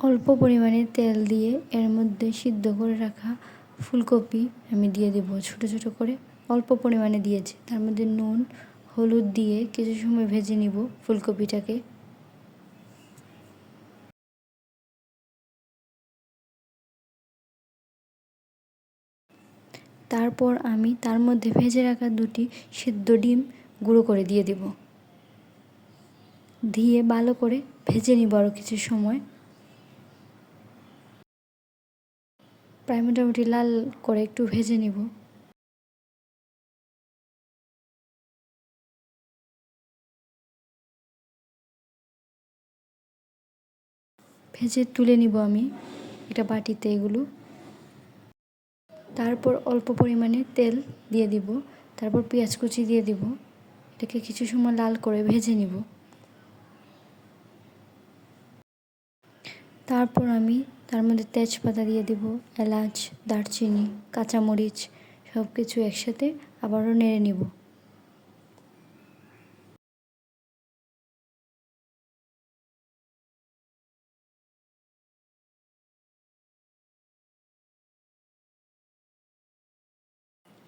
অল্প পরিমাণে তেল দিয়ে এর মধ্যে সিদ্ধ করে রাখা ফুলকপি আমি দিয়ে দেবো ছোটো ছোটো করে। অল্প পরিমাণে দিয়েছি। তার মধ্যে নুন, হলুদ দিয়ে কিছু সময় ভেজে নিব ফুলকপিটাকে। তারপর আমি তার মধ্যে ভেজে রাখা দুটি সিদ্ধ ডিম গুঁড়ো করে দিয়ে দেব। দিয়ে ভালো করে ভেজে নিব আরও কিছু সময়। প্রায় মোটামুটি লাল করে একটু ভেজে নিব। ভেজে তুলে নিব আমি এটা বাটিতে এগুলো। তারপর অল্প পরিমাণে তেল দিয়ে দিব, তারপর পেঁয়াজ কুচি দিয়ে দিব। এটাকে কিছু সময় লাল করে ভেজে নিব। তারপর আমি তার মধ্যে তেজপাতা দিয়ে দিব, এলাচ, দারচিনি, কাঁচামরিচ সব কিছু একসাথে আবারও নেড়ে নিব।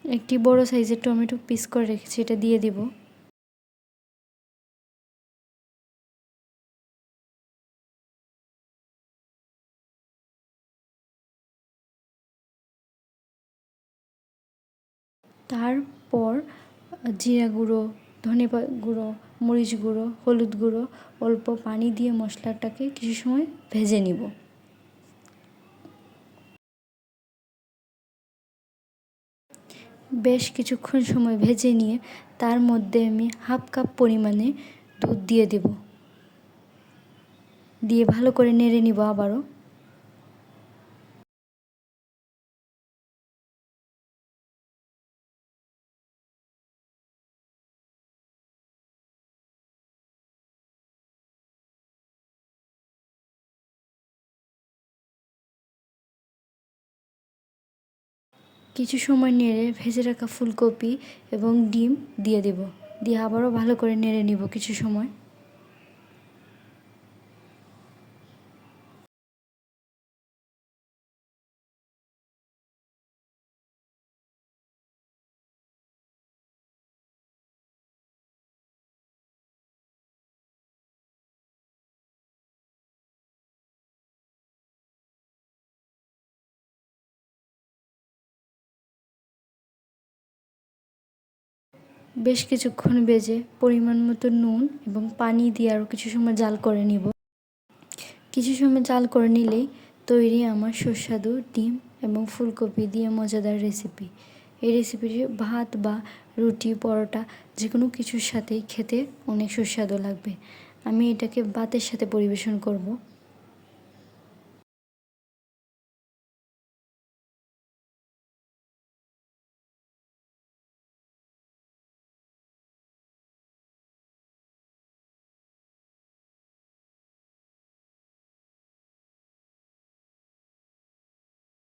একটি বড় সাইজের টমেটো পিস করে রেখেছি, এটা দিয়ে দিব। তারপর, জিরা গুঁড়ো, ধনে গুঁড়ো, মরিচ গুঁড়ো, হলুদ গুঁড়ো, অল্প পানি দিয়ে মশলাটাকে কিছু সময় ভেজে নিব। বেশ কিছুক্ষণ সময় ভেজে নিয়ে তার মধ্যে আমি হাফ কাপ পরিমাণে দুধ দিয়ে দেব। দিয়ে ভালো করে নেড়ে নিব আবারও। কিছু সময় নেড়ে ভেজে রাখা ফুলকপি এবং ডিম দিয়ে দেব। দিয়ে আবারও ভালো করে নেড়ে নিব কিছু সময়। বেশ কিছুক্ষণ বেজে পরিমাণ মতো নুন এবং পানি দিয়ে আরও কিছু সময় জাল করে নিব। কিছু সময় জাল করে নিলেই তৈরি আমার সুস্বাদু ডিম এবং ফুলকপি দিয়ে মজাদার রেসিপি। এই রেসিপিটি ভাত বা রুটি, পরোটা যে কোনো কিছুর সাথেই খেতে অনেক সুস্বাদু লাগবে। আমি এটাকে ভাতের সাথে পরিবেশন করব।